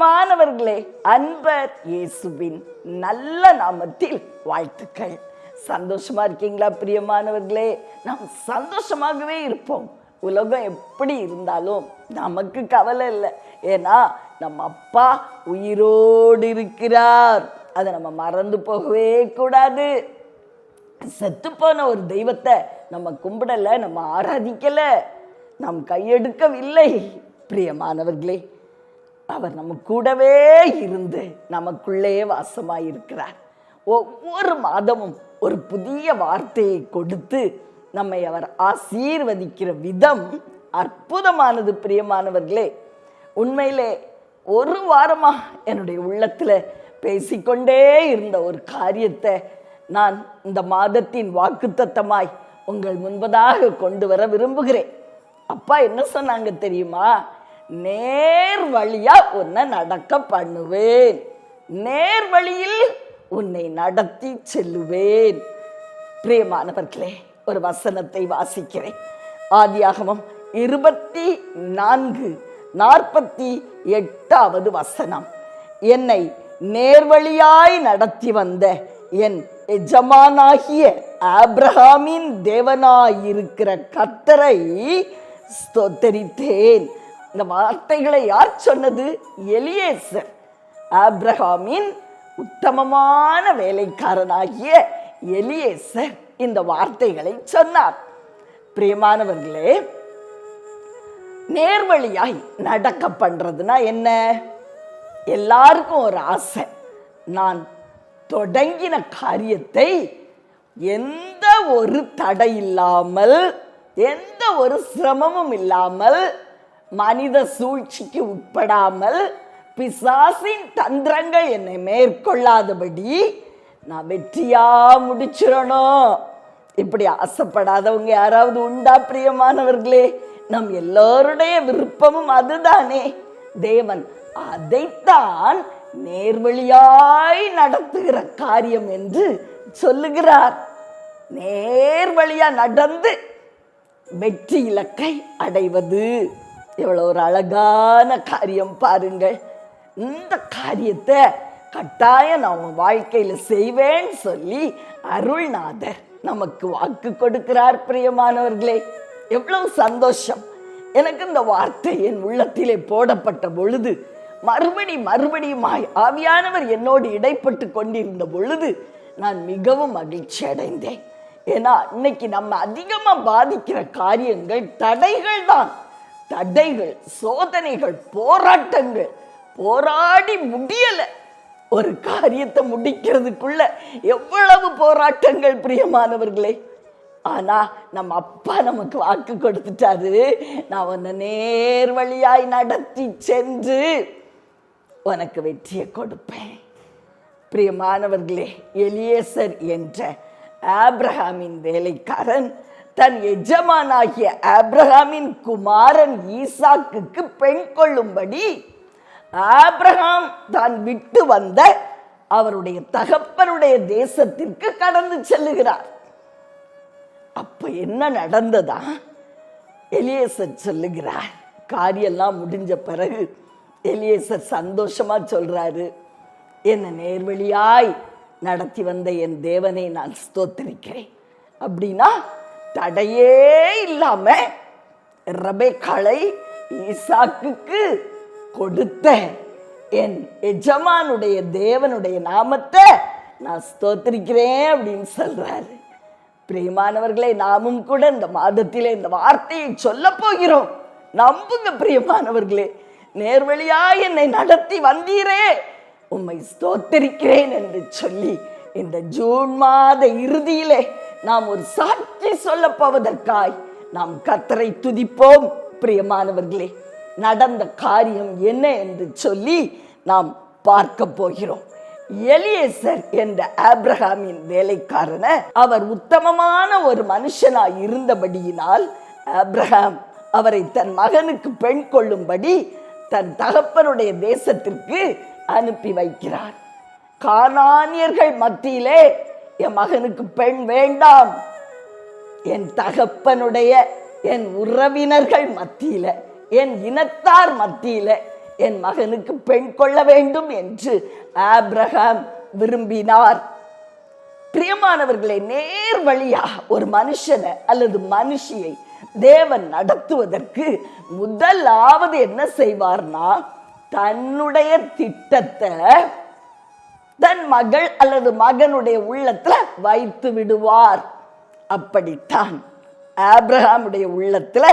பிரியமானவர்களே அன்பர் இயேசுவின் நல்ல நாமத்தில் வாழ்த்துக்கள். சந்தோஷமா இருக்கீங்களா பிரியமானவர்களே? நாம் சந்தோஷமாகவே இருப்போம். உலகம் எப்படி இருந்தாலும் நமக்கு கவலை இல்லை. ஏன்னா நம்ம அப்பா உயிரோடு இருக்கிறார். அதை நம்ம மறந்து போகவே கூடாது. செத்துப்போன ஒரு தெய்வத்தை நம்ம கும்பிடல நம்ம ஆராதிக்கலை நாம் கையெடுக்கவில்லை. பிரியமானவர்களே அவர் நம்ம கூடவே இருந்து நமக்குள்ளே வாசமாக இருக்கிறார். ஒவ்வொரு மாதமும் ஒரு புதிய வார்த்தையை கொடுத்து நம்மை அவர் ஆசீர்வதிக்கிற விதம் அற்புதமானது பிரியமானவர்களே. உண்மையிலே ஒரு வாரமாக என்னுடைய உள்ளத்தில் பேசிக்கொண்டே இருந்த ஒரு காரியத்தை நான் இந்த மாதத்தின் வாக்குத்தத்தமாய் உங்கள் முன்பதாக கொண்டு வர விரும்புகிறேன். அப்பா என்ன சொன்னாங்க தெரியுமா? நேர் வழியாக உன்னை நடக்க பண்ணுவேன். நேர் வழியில் உன்னை நடத்தி செல்லுவேன். பிரியமானவர்களே ஒரு வசனத்தை வாசிக்கிறேன். ஆதியாகமம் இருபத்தி நான்கு நாற்பத்தி எட்டாவது வசனம். என்னை நேர்வழியாய் நடத்தி வந்த என் எஜமானாகிய ஆப்ரஹாமின் தேவனாயிருக்கிற கத்தரை ஸ்தோத்தரித்தேன். இந்த வார்த்தைகளை யார் சொன்னது? எலியேசர். ஆப்ரஹாமின் உத்தமமான வேலைக்காரனாகிய எலியேசர் இந்த வார்த்தைகளை சொன்னார். பிரியமானவர்களே நேர்வழியாய் நடக்க பண்றதுன்னா என்ன? எல்லாருக்கும் ஒரு ஆசை. நான் தொடங்கின காரியத்தை எந்த ஒரு தடை இல்லாமல் எந்த ஒரு சிரமமும் இல்லாமல் மனித சூழ்ச்சிக்கு உட்படாமல் பிசாசின் தந்திரங்கள் என்னை மேற்கொள்ளாதபடி நான் வெற்றியா முடிச்சிடணும். இப்படி ஆசைப்படாதவங்க யாராவது உண்டா பிரியமானவர்களே? நம் எல்லோருடைய விருப்பமும் அதுதானே. தேவன் அதைத்தான் நேர்வழியாய் நடத்துகிற காரியம் என்று சொல்லுகிறார். நேர்வழியா நடந்து வெற்றி இலக்கை அடைவது. எவ்வளோ ஒரு அழகான காரியம் பாருங்கள். இந்த காரியத்தை கட்டாயம் நான் உன் வாழ்க்கையில் செய்வேன்னு சொல்லி அருள்நாதர் நமக்கு வாக்கு கொடுக்கிறார் பிரியமானவர்களே. எவ்வளவு சந்தோஷம். எனக்கு இந்த வார்த்தை என் உள்ளத்திலே போடப்பட்ட பொழுது மறுபடி மறுபடியுமாய் ஆவியானவர் என்னோடு இடைப்பட்டு கொண்டிருந்த பொழுது நான் மிகவும் மகிழ்ச்சி அடைந்தேன். ஏன்னா இன்னைக்கு நம்ம அதிகமா பாதிக்கிற காரியங்கள் தடைகள் தான் தடைகள் சோதனைகள் போராட்டங்கள். போராடி முடியல. ஒரு காரியத்தை முடிக்கிறதுக்குள்ள எவ்வளவு போராட்டங்கள் பிரியமானவர்களே. ஆனா நம்ம அப்பா நமக்கு வாக்கு கொடுத்துட்டாரு. நான் உன்னை நேர் வழியாய் நடத்தி சென்று உனக்கு வெற்றியை கொடுப்பேன். பிரியமானவர்களே எலியேசர் என்ற ஆப்ரஹாமின் வேலைக்காரன் தன் எஜமானாகிய ஆப்ரஹாமின் குமாரன் ஈசாக்குக்கு பெண் கொள்ளும்படி ஆப்ரஹாம் தான் விட்டு வந்த அவருடைய தகப்பனுடைய தேசத்திற்கு கடந்து செல்லுகிறார். அப்ப என்ன நடந்ததா? எலியேசர் சொல்லுகிறார். காரியெல்லாம் முடிஞ்ச பிறகு எலியேசர் சந்தோஷமா சொல்றாரு. என்ன நேர்வழியாய் நடத்தி வந்த என் தேவனை நான் ஸ்தோத்திரிக்கிறேன். அப்படின்னா தடையே இல்லாம ரபேக்காளை ஈசாக்குக்கு கொடுத்த என் எஜமானுடைய தேவனுடைய நாமத்தை நான் ஸ்தோத்திரிக்கிறேன் அப்படின்னு சொல்றாரு. பிரியமானவர்களே நாமும் கூட இந்த மாதத்திலே இந்த வார்த்தையை சொல்ல போகிறோம். நம்புங்க பிரியமானவர்களே நேர்வழியா என்னை நடத்தி வந்தீரே. உம்மை ஸ்தோத்தரிக்கிறேன் என்று சொல்லி இந்த ஜூன் மாத இறுதியிலே நாம் ஒரு சாட்சி சொல்ல போவதற்காய் நாம் கத்தரை துதிப்போம். பிரியமானவர்களே நடந்த காரியம் என்ன என்று சொல்லி நாம் பார்க்க போகிறோம். எலியேசர் என்ற ஆப்ரஹாமின் வேலைக்காரன அவர் உத்தமமான ஒரு மனுஷனாய் இருந்தபடியினால் ஆப்ரஹாம் அவரை தன் மகனுக்கு பெண் கொள்ளும்படி தன் தகப்பனுடைய தேசத்திற்கு அனுப்பி வைக்கிறார். கானானியர்கள் மத்தியிலே என் மகனுக்கு பெண் வேண்டாம். என் தகப்பனுடைய என் உறவினர்கள் மத்தியில என் இனத்தார் மத்தியில என் மகனுக்கு பெண் கொள்ள வேண்டும் என்று ஆப்ரஹாம் விரும்பினார். பிரியமானவர்களை நேர் வழியா ஒரு மனுஷனை அல்லது மனுஷியை தேவன் நடத்துவதற்கு முதலாவது என்ன செய்வார்னா தன்னுடைய திட்டத்தை தன் மகள் அல்லது மகனுடைய உள்ளத்துல வைத்து விடுவார். அப்படித்தான் ஆப்ரஹாமுடைய உள்ளத்துல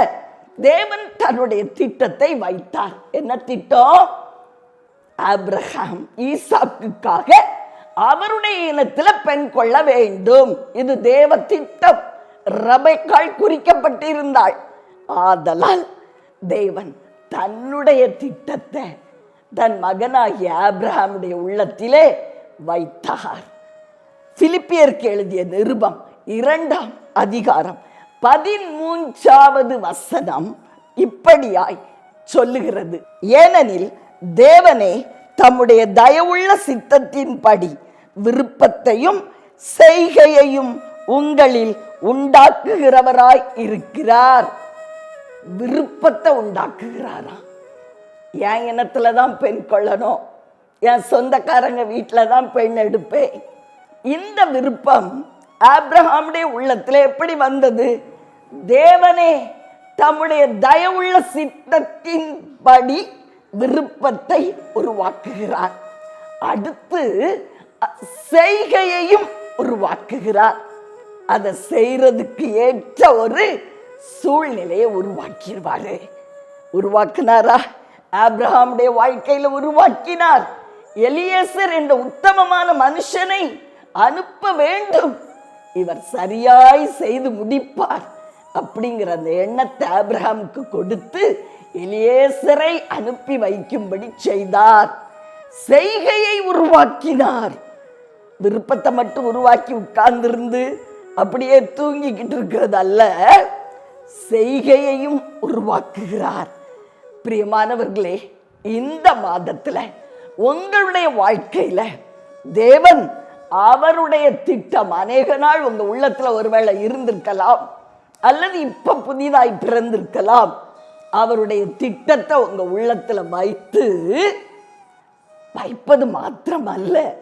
தேவன் தன்னுடைய திட்டத்தை வைத்தார். என்ன திட்டம்? ஆப்ரஹாம் ஈசாக்குக்காக அவருடைய இனத்துல பெண் கொள்ள வேண்டும். இது தேவ திட்டம். ரபைக்கால் குறிக்கப்பட்டிருந்தாள். ஆதலால் தேவன் தன்னுடைய திட்டத்தை தன் மகனாகிய ஆப்ரஹாமுடைய உள்ளத்திலே வைத்தார். பிலிப்பியருக்கு எழுதிய நிருபம் இரண்டாம் அதிகாரம் பதிமூன்றாவது வசனம் இப்படியாய் சொல்லுகிறது. ஏனெனில் தேவனே தம்முடைய தயவுள்ள சித்தத்தின்படி விருப்பத்தையும் செய்கையையும் உங்களில் உண்டாக்குகிறவராய் இருக்கிறார். விருப்பத்தை உண்டாக்குகிறாரா? என் இனத்துல தான் பெண் கொள்ளணும். என் சொந்தக்காரங்க வீட்டில் தான் பெண் எடுப்பேன். இந்த விருப்பம் ஆப்ரஹாமுடைய உள்ளத்தில் எப்படி வந்தது? தேவனே தம்முடைய தயவுள்ள சித்தத்தின்படி விருப்பத்தை உருவாக்குகிறார். அடுத்து செய்கையையும் உருவாக்குகிறார். அதை செய்கிறதுக்கு ஏற்ற ஒரு சூழ்நிலையை உருவாக்கிடுவார். உருவாக்கினாரா? ஆப்ரஹாமுடைய வாழ்க்கையில் உருவாக்கினார். எலியேசர் என்ற உத்தமமான மனுஷனை அனுப்ப வேண்டும். இவர் சரியாய் செய்து முடிப்பார். அப்படிங்கிற அந்த எண்ணத்தை ஆபிரகாமுக்கு கொடுத்து எலியேசரை அனுப்பி வைக்கும்படி செய்தார். செய்கையை உருவாக்கினார். விருப்பத்தை மட்டும் உருவாக்கி உட்கார்ந்திருந்து அப்படியே தூங்கிக்கிட்டு இருக்கிறது அல்ல செய்கையையும் உருவாக்குகிறார். பிரியமானவர்களே இந்த மாதத்தில் உங்களுடைய வாழ்க்கையில தேவன் அவருடைய திட்டம் அநேக நாள் உங்க உள்ளத்துல ஒருவேளை இருந்திருக்கலாம் அல்லது இப்ப புதிதாய் பிறந்திருக்கலாம். அவருடைய திட்டத்தை உங்க உள்ளத்துல வைத்து வைப்பது மாத்திரமல்ல.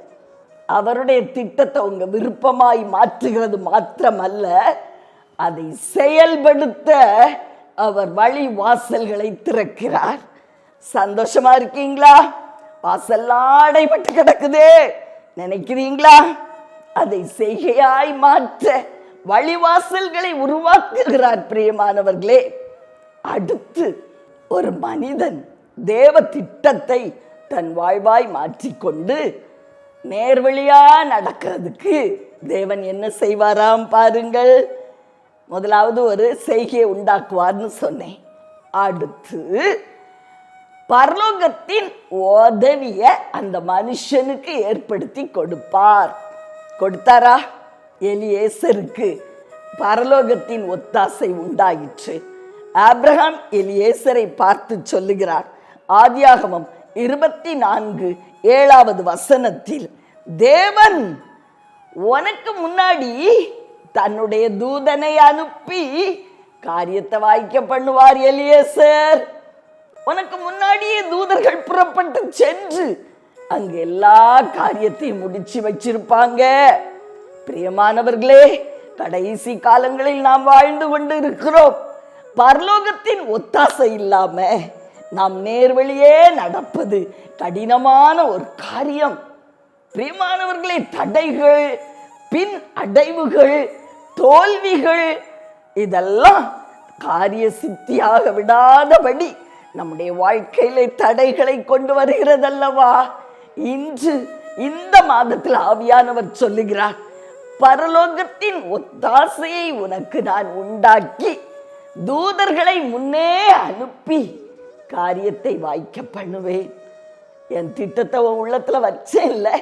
அவருடைய திட்டத்தை உங்க விருப்பமாய் மாற்றுகிறது மாத்திரமல்ல. அதை செயல்படுத்த அவர் வழி வாசல்களை திறக்கிறார். சந்தோஷமா இருக்கீங்களா? வாசல்லாம் அடைபட்டு கிடக்குதே. நினைக்கிறீங்களா? அதை செய்கையாய் மாற்ற வழிவாசல்களை உருவாக்குகிறார் பிரியமானவர்களே. அடுத்து ஒரு மனிதன் தேவ திட்டத்தை தன் வாழ்வாய் மாற்றிக்கொண்டு நேர்வழியா நடக்கிறதுக்கு தேவன் என்ன செய்வாராம் பாருங்கள். முதலாவது ஒரு செய்கையை உண்டாக்குவார்னு சொன்னேன். அடுத்து பரலோகத்தின் உதவிய அந்த மனுஷனுக்கு ஏற்படுத்தி கொடுப்பார். கொடுத்தாரா? எலியேசருக்கு பரலோகத்தின் ஒத்தாசை உண்டாயிற்று. ஆப்ரஹாம் எலியேசரை பார்த்து சொல்லுகிறார் ஆதியாகமம் இருபத்தி நான்கு ஏழாவது வசனத்தில் தேவன் உனக்கு முன்னாடி தன்னுடைய தூதனை அனுப்பி காரியத்தை வாய்க்க பண்ணுவார் எலியேசர். உனக்கு முன்னாடியே தூதர்கள் புறப்பட்டு சென்று அங்க எல்லா காரியத்தையும் முடிச்சு வச்சிருப்பாங்க. பிரியமானவர்களே கடைசி காலங்களில் நாம் வாழ்ந்து கொண்டு இருக்கிறோம் பரலோகத்தின் ஒத்தாசை இல்லாம நாம் நேர்வழியே நடப்பது கடினமான ஒரு காரியம். பிரியமானவர்களே தடைகள் பின் அடைவுகள் தோல்விகள் இதெல்லாம் காரிய சித்தியாக விடாதபடி நம்முடைய வாழ்க்கையிலே தடைகளை கொண்டு வருகிறதல்லவா? இன்று இந்த மாதத்தில் ஆவியானவர் சொல்லுகிறார் பரலோகத்தின் ஒத்தாசையை உனக்கு நான் உண்டாக்கி தூதர்களை முன்னே அனுப்பி காரியத்தை வாய்க்க பண்ணுவேன். என் திட்டத்தை உன் உள்ளத்துல வச்சேன் இல்லை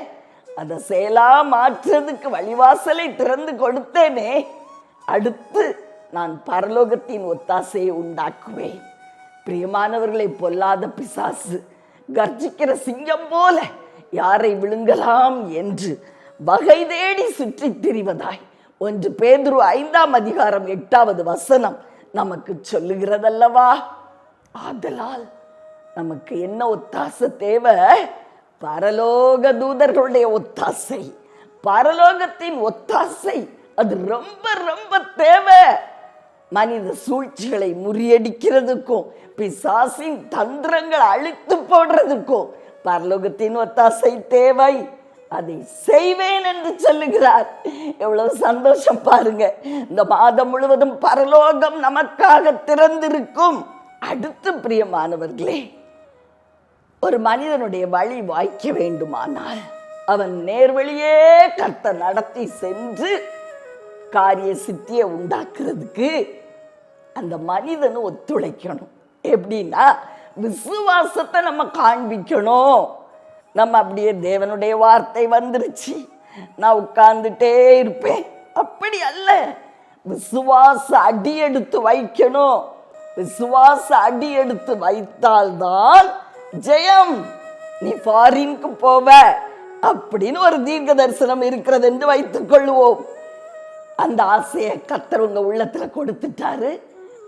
அதை செயலா மாற்றுறதுக்கு வழிவாசலை திறந்து கொடுத்தேனே அடுத்து நான் பரலோகத்தின் ஒத்தாசையை உண்டாக்குவேன். பிரியமானவர்களை பொல்லாத பிசாசு கர்ஜிக்கிற சிங்கம் போல யாரை விழுங்கலாம் என்று வகை தேடி சுற்றி திரிவதாய். ஒன்று பேதுரு ஐந்தாம் அதிகாரம் எட்டாவது வசனம் நமக்கு சொல்லுகிறதல்லவா? ஆதலால் நமக்கு என்ன ஒத்தாசை தேவை? பரலோக தூதர்களுடைய ஒத்தாசை. பரலோகத்தின் ஒத்தாசை அது ரொம்ப ரொம்ப தேவை. மனித சூழ்ச்சிகளை முறியடிக்கிறதுக்கும் பிசாசின் தந்திரங்களை அழித்து போடுறதுக்கும் பரலோகத்தின் ஒத்தாசை தேவை. அதை செய்வேன் என்று சொல்லுகிறார். எவ்வளவு சந்தோஷம் பாருங்க. இந்த மாதம் முழுவதும் பரலோகம் நமக்காக திறந்திருக்கும். அடுத்து பிரியமானவர்களே ஒரு மனிதனுடைய வழி வாய்க்க வேண்டுமானால் அவன் நேர்வழியே கர்த்த நடத்தி சென்று காரிய சித்தியை உண்டாக்குறதுக்கு அந்த மனிதனு ஒத்துழைக்கணும். எப்படின்னா விசுவாசத்தை நம்ம காண்பிக்கணும். நம்ம அப்படியே தேவனுடைய வார்த்தை வந்துருச்சு. நான் உட்கார்ந்துட்டே இருப்பேன். அப்படி அல்ல. விசுவாச அடி எடுத்து வைக்கணும். விசுவாச அடி எடுத்து வைத்தால்தான் ஜெயம். நீ ஃபாரினுக்கு போவ. அப்படின்னு ஒரு தீர்க்க தரிசனம் இருக்கிறது என்று வைத்துக் கொள்வோம் அந்த ஆசையை கத்தர் உங்க உள்ளத்துல கொடுத்துட்டாரு.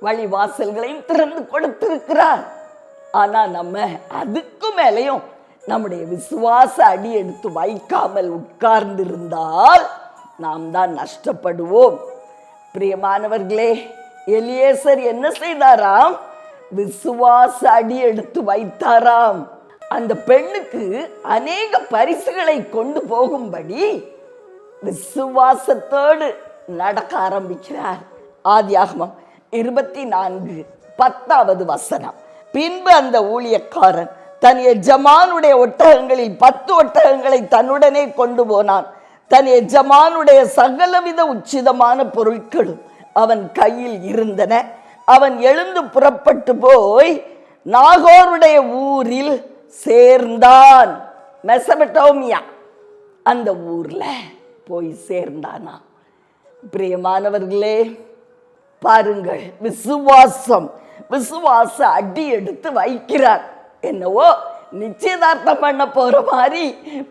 வழி வாசல்களையும் திறந்து கொடுத்திருக்கிறார். ஆனால் நம்ம அதுக்கு மேலேயும் நம்முடைய விசுவாச அடி எடுத்து வைக்காமல் உட்கார்ந்திருந்தால் நாம் தான் நஷ்டப்படுவோம். பிரியமானவர்களே எலியேசர் என்ன செய்தாராம்? விசுவாச அடி எடுத்து வைத்தாராம். அந்த பெண்ணுக்கு அநேக பரிசுகளை கொண்டு போகும்படி விசுவாசத்தோடு நடக்க ஆரம்பிக்கிறார். ஆதியாகமம் இருபத்தி நான்கு பத்தாவது வசனம். பின்பு அந்த ஊழியக்காரன் தன் எஜமானுடைய ஒட்டகங்களில் பத்து ஒட்டகங்களை தன்னுடனே கொண்டு போனான். தன் எஜமானுடைய சகலவித உச்சிதமான பொருட்களும் அவன் கையில் இருந்தன. அவன் எழுந்து புறப்பட்டு போய் நாகோருடைய ஊரில் சேர்ந்தான். மெசபட்டோமியா அந்த ஊர்ல போய் சேர்ந்தானா. பிரியமானவர்களே பாருங்கள் விசுவாசம். விசுவாச அடி எடுத்து வைக்கிறார். என்னவோ நிச்சயதார்த்தம் பண்ண போற மாதிரி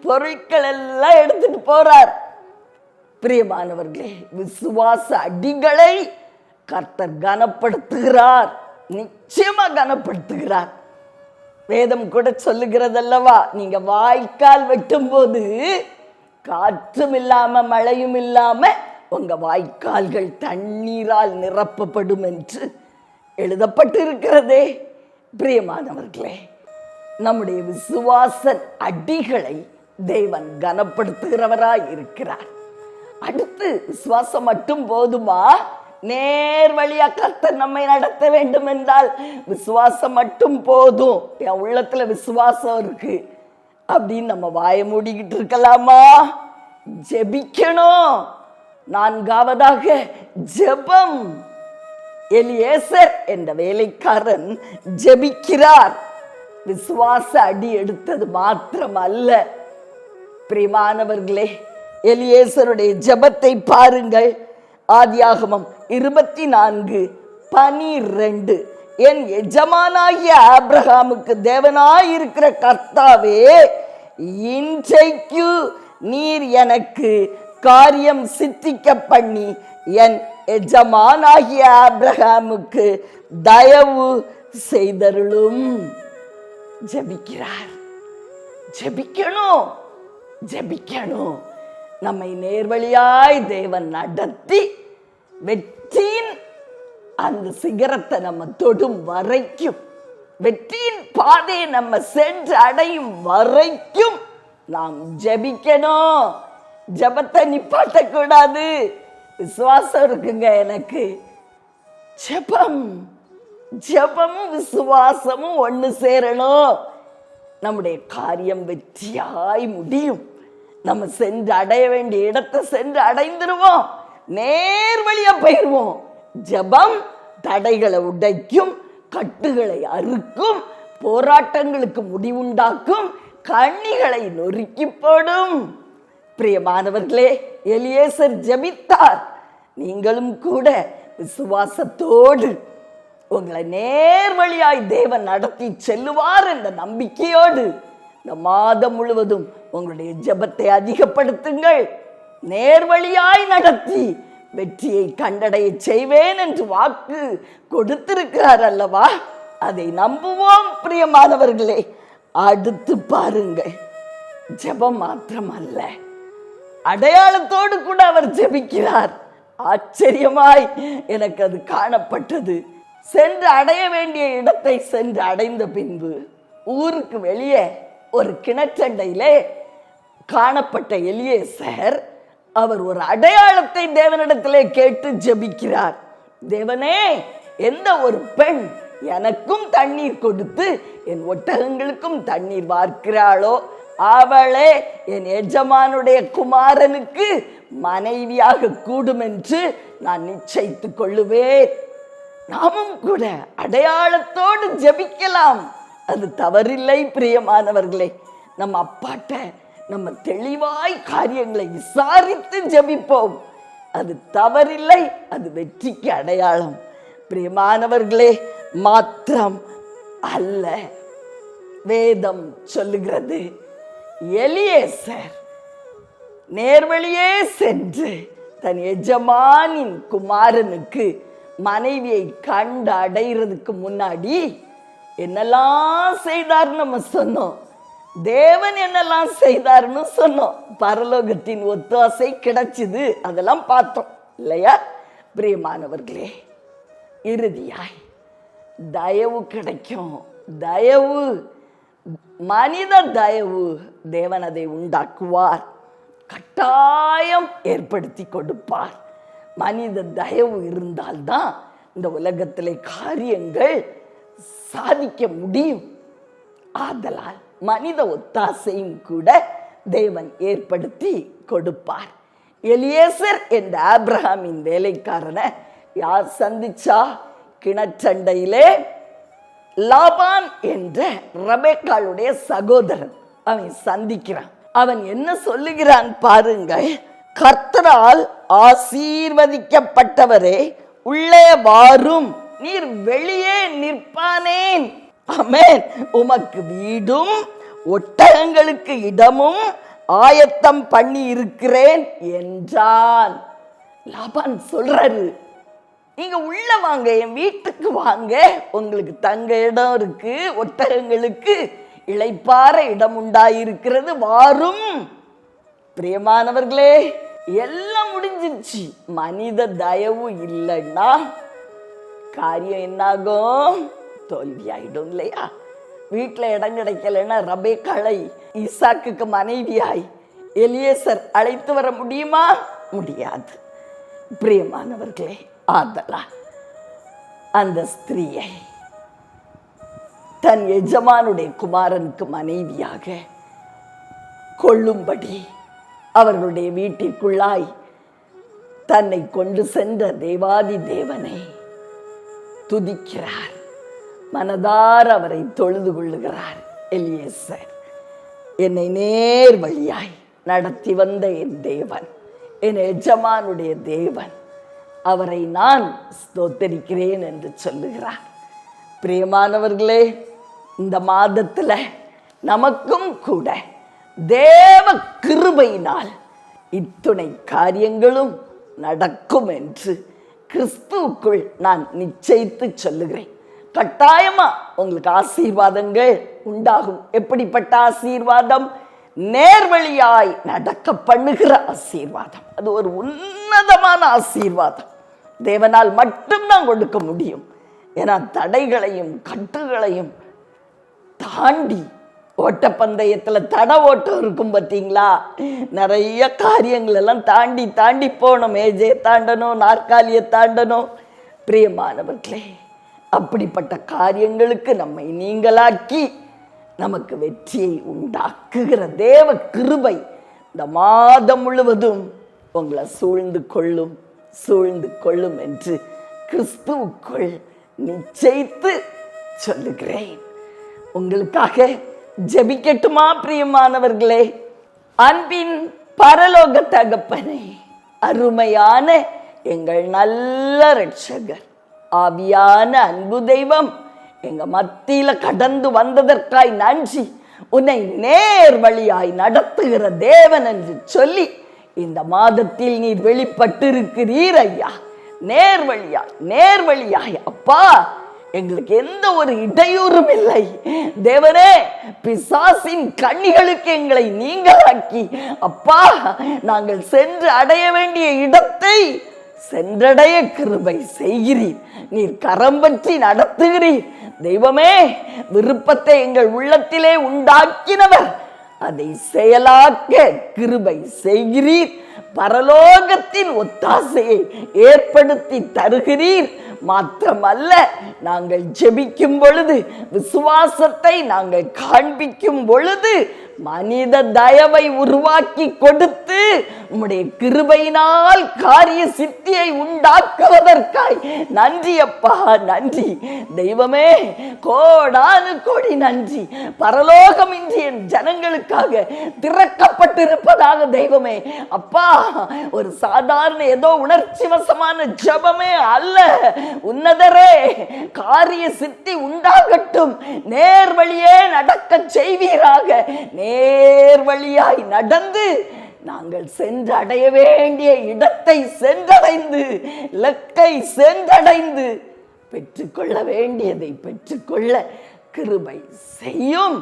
பொருட்கள் எல்லாம் எடுத்துட்டு போறார். பிரியமானவர்களே விசுவாச அடிகளை கர்த்தர் கனப்படுத்துகிறார். நிச்சயமா கனப்படுத்துகிறார். வேதம் கூட சொல்லுகிறதல்லவா நீங்க வாய்க்கால் வெட்டும் போது காற்றும் இல்லாம மழையும் இல்லாம உங்க வாய்க்கால்கள் தண்ணீரால் நிரப்பப்படும் என்று எழுதப்பட்டு இருக்கிறதே பிரியமானவர்களே நம்முடைய விசுவாச அடிகளை தேவன் கனப்படுத்துகிறவராய் இருக்கிறார் அடுத்து விசுவாசம் மட்டும் போதுமா? நேர் வழியா கர்த்தர் நம்மை நடத்த வேண்டும் என்றால் விசுவாசம் மட்டும் போதும். என் உள்ளத்துல விசுவாசம் இருக்கு. அப்படின்னு நம்ம வாய மூடிக்கிட்டு இருக்கலாமா? ஜெபிக்கணும். நான்காவதாக ஜெபம். எலியேசர் என்ற வேலைக்காரன் ஜெபிக்கிறார். விசுவாச அடி எடுத்தது மாத்திரம் அல்ல பிரிமானவர்களே எலியேசருடைய ஜெபத்தை பாருங்கள். ஆதியாகமம் இருபத்தி நான்கு பனிரெண்டு. என் எஜமானாகிய ஆப்ரஹாமுக்கு தேவனாயிருக்கிற கர்த்தாவே இன்றைக்கு நீர் எனக்கு காரியம் சித்திக்க பண்ணி என் எஜமானாகிய ஆபிரகாமுக்கு தயவு செய்தருளும். ஜெபிக்கிறார். ஜெபிக்கணும். ஜெபிக்கணும். நம்மை நேர்வழியாய் தேவன் நடத்தி வெற்றியின் அந்த சிகரத்தை நம்ம தொடும் வரைக்கும் வெற்றியின் பாதையை நம்ம சென்று அடையும் வரைக்கும் நாம் ஜெபிக்கணும். ஜெபத்தை நிப்பாட்டக்கூடாது. விசுவாசம் இருக்குங்க எனக்கு. ஜெபம் ஜெபமும் விசுவாசமும் ஒன்று சேரணும். நம்முடைய காரியம் வெற்றியாய் முடியும். நம்ம சென்று அடைய வேண்டிய இடத்தை சென்று அடைந்துருவோம். நேர் வழியா போயிடுவோம் ஜெபம் தடைகளை உடைக்கும் கட்டுகளை அறுக்கும் போராட்டங்களுக்கு முடிவுண்டாக்கும் கண்ணிகளை நொறுக்கி போடும். பிரியமானவர்களே எலியேசர் ஜபித்தார். நீங்களும் கூட விசுவாசத்தோடு உங்களை நேர் வழியாய் தேவன் நடத்தி செல்லுவார் என்ற நம்பிக்கையோடு இந்த மாதம் முழுவதும் உங்களுடைய ஜெபத்தை அதிகப்படுத்துங்கள். நேர்வழியாய் நடத்தி வெற்றியை கண்டடைய செய்வேன் என்று வாக்கு கொடுத்திருக்கிறார் அல்லவா? அதை நம்புவோம் பிரியமானவர்களே. அடுத்து பாருங்கள். ஜெபம் மாத்திரம் அல்ல அடையாளத்தோடு கூட அவர் ஜெபிக்கிறார். ஆச்சரியமாய் எனக்கு அது காணப்பட்டது. சென்று அடைய வேண்டிய இடத்தை சென்று அடைந்த பின்பு ஊருக்கு வெளியே ஒரு கிணற்றண்டையிலே காணப்பட்ட எலியேசர் அவர் ஒரு அடையாளத்தை தேவனிடத்திலே கேட்டு ஜெபிக்கிறார். தேவனே எந்த ஒரு பெண் எனக்கும் தண்ணீர் கொடுத்து என் ஒட்டகங்களுக்கும் தண்ணீர் வார்க்கிறாளோ அவளே என் எஜமானுடைய குமாரனுக்கு மனைவியாக கூடும் என்று நான் நிச்சயித்துக் கொள்ளுவேன். நாமும் கூட அடையாளத்தோடு ஜபிக்கலாம். அது தவறில்லை பிரியமானவர்களே. நம்ம அப்பாட்ட நம்ம தெளிவாய் காரியங்களை விசாரித்து ஜபிப்போம். அது தவறில்லை அது வெற்றிக்கு அடையாளம். பிரியமானவர்களே மாத்திரம் அல்ல. வேதம் சொல்லுகிறது. எலியேசர் நேர்வழியே சென்று தன் எஜமானின் குமாரனுக்கு மனைவியை கண்டு அடைகிறதுக்கு முன்னாடி என்னெல்லாம் செய்தார் நம்ம சொன்னோம். தேவன் என்னெல்லாம் செய்தார்னு சொன்னோம். பரலோகத்தின் ஒத்தாசை கிடைச்சிது அதெல்லாம் பார்த்தோம். இல்லையா? பிரியமானவர்களே இறுதியாய் தயவு கிடைக்கும். தயவு. மனித தயவு தேவன் அதை உண்டாக்குவார். கட்டாயம் ஏற்படுத்தி கொடுப்பார். மனித தயவு இருந்தால்தான் இந்த உலகத்திலே காரியங்கள் சாதிக்க முடியும். ஆதலால் மனித ஒத்தாசையும் கூட தேவன் ஏற்படுத்தி கொடுப்பார். எலியேசர் என்ற ஆப்ரஹாமின் வேலைக்காரனை யார் சந்திச்சா? கிணற்றண்டையிலே லாபான் என்ற ரபேக்காளுடைய சகோதரன் அவன் சந்திக்கிறான். அவன் என்ன சொல்லுகிறான் பாருங்கள். கர்த்தரால் ஆசீர்வதிக்கப்பட்டவரே உள்ளே வாரும். நீர் வெளியே நிற்பானேன். அமேன் உமக்கு வீடும் ஒட்டகங்களுக்கு இடமும் ஆயத்தம் பண்ணி இருக்கிறேன் என்றான். லாபான் சொல்றாரு நீங்கள் உள்ள வாங்க என் வீட்டுக்கு வாங்க. உங்களுக்கு தங்க இடம் இருக்கு ஒட்டகங்களுக்கு இளைப்பாற இடம் உண்டாயிருக்கிறது. வாரும். பிரியமானவர்களே எல்லாம் முடிஞ்சிருச்சு. மனித தயவு இல்லைன்னா காரியம் என்னாகும்? தோல்வி ஆயிடும் இல்லையா? வீட்டில் இடம் கிடைக்கலன்னா ரபே களை ஈசாக்குக்கு மனைவியாய் எலியேசர் அழைத்து வர முடியுமா? முடியாது. பிரியமானவர்களே ஆதலா. அந்த ஸ்திரீயை தன் எஜமானுடைய குமாரனுக்கு மனைவியாக கொள்ளும்படி அவர்களுடைய வீட்டிற்குள்ளாய் தன்னை கொண்டு சென்ற தேவாதி தேவனை துதிக்கிறார். மனதார் அவரை தொழுது கொள்ளுகிறார். எலியேசர் என்னை நேர் வழியாய் நடத்தி வந்த என் தேவன் என் எஜமானுடைய தேவன். அவரை நான் ஸ்தோத்தரிக்கிறேன் என்று சொல்லுகிறார். பிரியமானவர்களே இந்த மாதத்துல நமக்கும் கூட தேவ கிருபையினால் இத்துணை காரியங்களும் நடக்கும் என்று கிறிஸ்துவுக்குள் நான் நிச்சயித்து சொல்லுகிறேன். கட்டாயமா உங்களுக்கு ஆசீர்வாதங்கள் உண்டாகும். எப்படிப்பட்ட ஆசீர்வாதம்? நேர்வழியாய் நடக்க பண்ணுகிற ஆசீர்வாதம். அது ஒரு உன்னதமான ஆசீர்வாதம். தேவனால் மட்டும்தான் கொடுக்க முடியும். ஏன்னா தடைகளையும் கட்டுகளையும் தாண்டி ஓட்டப்பந்தயத்தில் தடை ஓட்டம் இருக்கும் பார்த்தீங்களா? நிறைய காரியங்கள் எல்லாம் தாண்டி தாண்டி போகணும். மேஜை தாண்டணும் நாற்காலியை தாண்டணும். பிரியமானவர்களே அப்படிப்பட்ட காரியங்களுக்கு நம்மை நீங்களாக்கி நமக்கு வெற்றியை உண்டாக்குகிற தேவ கிருபை இந்த மாதம் முழுவதும் உங்களை சூழ்ந்து கொள்ளும். சூழ்ந்து கொள்ளும் என்று கிறிஸ்துவுக்குள் நிச்சயித்து சொல்லுகிறேன். உங்களுக்காக ஜெபிக்கட்டுமா பிரியமானவர்களே? அன்பின் பரலோக தகப்பனே அருமையான எங்கள் நல்ல ரட்சகர் ஆவியான அன்பு தெய்வம் எங்க மத்தியில கடந்து வந்ததற்காய் நன்றி. உன்னை நேர் வழியாய் நடத்துகிற தேவன் என்று சொல்லி இந்த மாதத்தில் நீர் வெளிப்பட்டிருக்கிறீர் ஐயா. நேர் நேர்வழியாய் நேர் அப்பா எங்களுக்கு எந்த ஒரு இடையூறும் இல்லை. தேவனே பிசாசின் கண்ணிகளுக்கு எங்களை நீங்களாக்கி அப்பா நாங்கள் சென்று அடைய வேண்டிய இடத்தை சென்றடைய கிருபை செய்கிறீர். நீர் கரம் பற்றி நடத்துகிறீர். தெய்வமே விருப்பத்தை எங்கள் உள்ளத்திலே உண்டாக்கினவர். அதை செயலாக்க கிருபை செய்கிறீர். பரலோகத்தின் ஒத்தாசையை ஏற்படுத்தி தருகிறீர். மாத்திரமல்ல நாங்கள் ஜெபிக்கும் பொழுது விசுவாசத்தை நாங்கள் காண்பிக்கும் பொழுது மனித தயவை உருவாக்கி கொடுத்து உம்முடைய கிருபையினால் காரிய சித்தியை உண்டாக்குவதற்காய். நன்றி அப்பா நன்றி. தெய்வமே கோடானு கோடி நன்றி. பரலோகம் இன்றி என் ஜனங்களுக்காக திறக்கப்பட்டிருப்பதாக தெய்வமே. அப்பா ஒரு சாதாரண ஏதோ உணர்ச்சி வசமான ஜபமே அல்ல. உன்னதரே காரிய சித்தி உண்டாகட்டும். நேர் வழியே நடக்க செய்வீராக. நேர் வழியாய் நடந்து நாங்கள் சென்றடைய வேண்டிய இடத்தை சென்றடைந்து இலக்கை சென்றடைந்து பெற்றுக்கொள்ள வேண்டியதை பெற்றுக்கொள்ள கிருபை செய்யும்.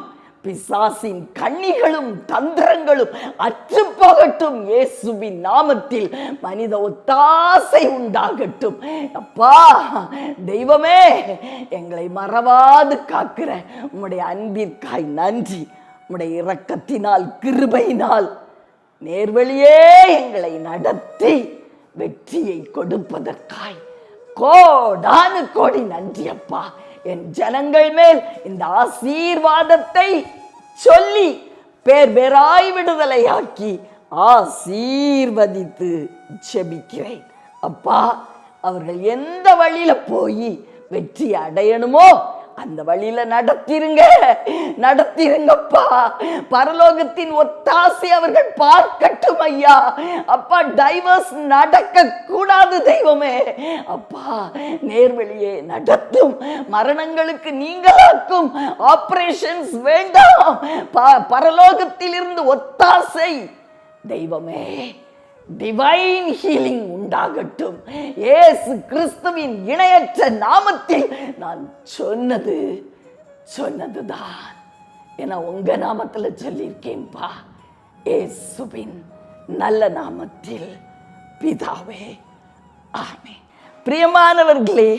பிசாசின் கண்ணிகளும் தந்திரங்களும் அற்று போகட்டும் இயேசுவின் நாமத்தில் மனித ஒத்தாசை உண்டாகட்டும். அப்பா தெய்வமே எங்களை மறவாது காக்கிற உம்முடைய அன்பிற்காய் நன்றி. உம்முடைய இரக்கத்தினால் கிருபையினால் நேர்வழியே எங்களை நடத்தி வெற்றியை கொடுப்பதற்காய். கோடானு கோடி நன்றி அப்பா என் ஜனங்கள் மேல் இந்த ஆசீர்வாதத்தை சொல்லி பேர் பேராய் விடுதலையாக்கி ஆசீர்வதித்து ஜெபிக்கிறேன். அப்பா அவர்கள் எந்த வழியில போய் வெற்றி அடையணுமோ அந்த வழியில நடத்திருங்க. நடத்திருங்கப்பா. பரலோகத்தின் ஒத்தாசை அவர்கள் பார்க்கட்டும் ஐயா. அப்பா டைவர்ஸ் நடக்க கூடாது தெய்வமே. அப்பா நேர்வழியே நடத்தும். மரணங்களுக்கு நீங்களாக்கும். ஆபரேஷன்ஸ் வேண்டாம். ப- பரலோகத்திலிருந்து ஒத்தாசை தெய்வமே. டிவைன் ஹீலிங் உண்டாகட்டும். ஏசு கிறிஸ்துவின் இணையற்ற நாமத்தில் நான் சொன்னது சொன்னதுதான் என உங்க நாமத்தில் சொல்லியிருக்கேன்பா. ஏசுவின் நல்ல நாமத்தில் பிதாவே ஆமே பிரியமானவர்களே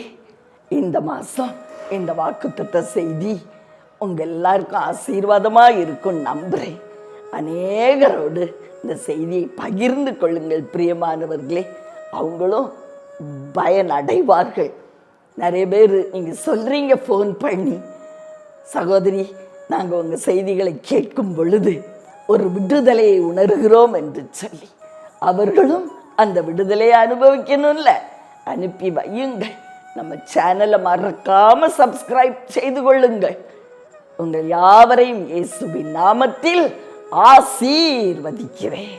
இந்த மாசம் இந்த வாக்குத்தத்த செய்தி உங்க எல்லாருக்கும் ஆசீர்வாதமாக இருக்கும் நம்புகிறேன் அநேகரோடு இந்த செய்தியை பகிர்ந்து கொள்ளுங்கள் பிரியமானவர்களே. அவங்களும் பயனடைவார்கள். நிறைய பேர் நீங்கள் சொல்கிறீங்க ஃபோன் பண்ணி. சகோதரி நாங்கள் உங்கள் செய்திகளை கேட்கும் பொழுது ஒரு விடுதலையை உணர்கிறோம் என்று சொல்லி அவர்களும் அந்த விடுதலையை அனுபவிக்கணும்ல. அனுப்பி வையுங்கள். நம்ம சேனலை மறக்காமல் சப்ஸ்கிரைப் செய்து கொள்ளுங்கள். உங்கள் யாவரையும் இயேசுவின் நாமத்தில் ஆசீர்வதிக்கிறேன்